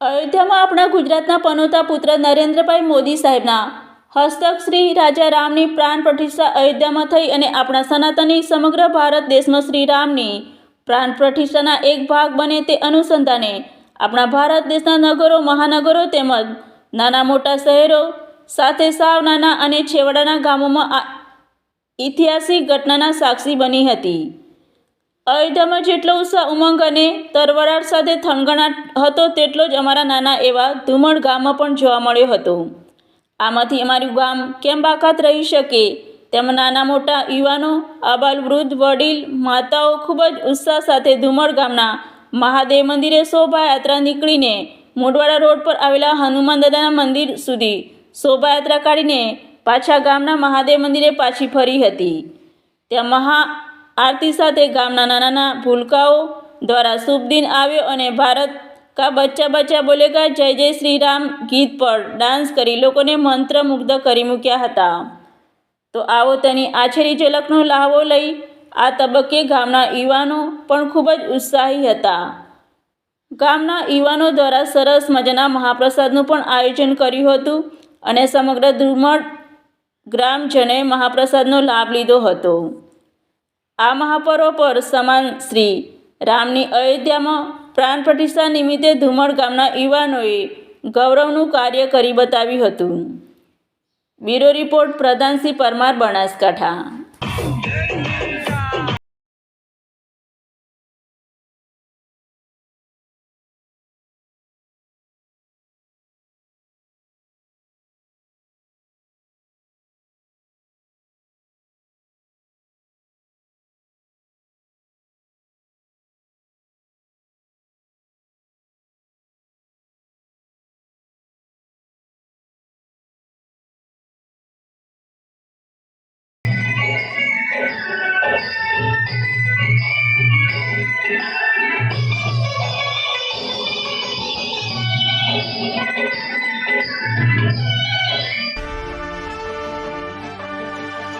અયોધ્યામાં આપણા ગુજરાતના પનોતા પુત્ર નરેન્દ્રભાઈ મોદી સાહેબના હસ્તક શ્રી રાજા રામની પ્રાણ પ્રતિષ્ઠા અયોધ્યામાં થઈ અને આપણા સનાતની સમગ્ર ભારત દેશમાં શ્રી રામની પ્રાણ પ્રતિષ્ઠાના એક ભાગ બને તે અનુસંધાને આપણા ભારત દેશના નગરો, મહાનગરો તેમજ નાના મોટા શહેરો સાથે સાવ નાના અને છેવાડાના ગામોમાં આ ઐતિહાસિક ઘટનાના સાક્ષી બની હતી. અયોધ્યામાં જેટલો ઉત્સાહ, ઉમંગ અને તરવરાટ સાથે થનગણાટ હતો, તેટલો જ અમારા નાના એવા ધુમણ ગામમાં પણ જોવા મળ્યો હતો. આમાંથી અમારું ગામ કેમ બાકાત રહી શકે? તેમાં નાના મોટા યુવાનો, આબાલ વૃદ્ધ, વડીલ, માતાઓ ખૂબ જ ઉત્સાહ સાથે ધુમણ ગામના મહાદેવ મંદિરે શોભાયાત્રા નીકળીને મોઢવાડા રોડ પર આવેલા હનુમાન દાદાના મંદિર સુધી શોભાયાત્રા કાઢીને પાછા ગામના મહાદેવ મંદિરે પાછી ફરી હતી. ત્યાં મહા આરતી સાથે ગામના નાના નાના ભૂલકાઓ દ્વારા શુભ દિન આવ્યો અને ભારત કા બચ્ચા બચ્ચા બોલેગા, જય જય શ્રી રામ ગીત પર ડાન્સ કરી લોકોને મંત્રમુગ્ધ કરી મૂક્યા હતા. તો આવો તેની આછેરી ઝલકનો લાહવો લઈ આ તબક્કે ગામના યુવાનો પણ ખૂબ જ ઉત્સાહી હતા. ગામના યુવાનો દ્વારા સરસ મજાના મહાપ્રસાદનું પણ આયોજન કર્યું હતું અને સમગ્ર ધુમડ ગ્રામજને મહાપ્રસાદનો લાભ લીધો હતો. આ મહાપર્વ પર સમાન શ્રી રામની અયોધ્યામાં પ્રાણ પ્રતિષ્ઠા નિમિત્તે ધુમડ ગામના યુવાનોએ ગૌરવનું કાર્ય કરી બતાવ્યું હતું. Bureau report Pradhansinh Parmar Banaskantha.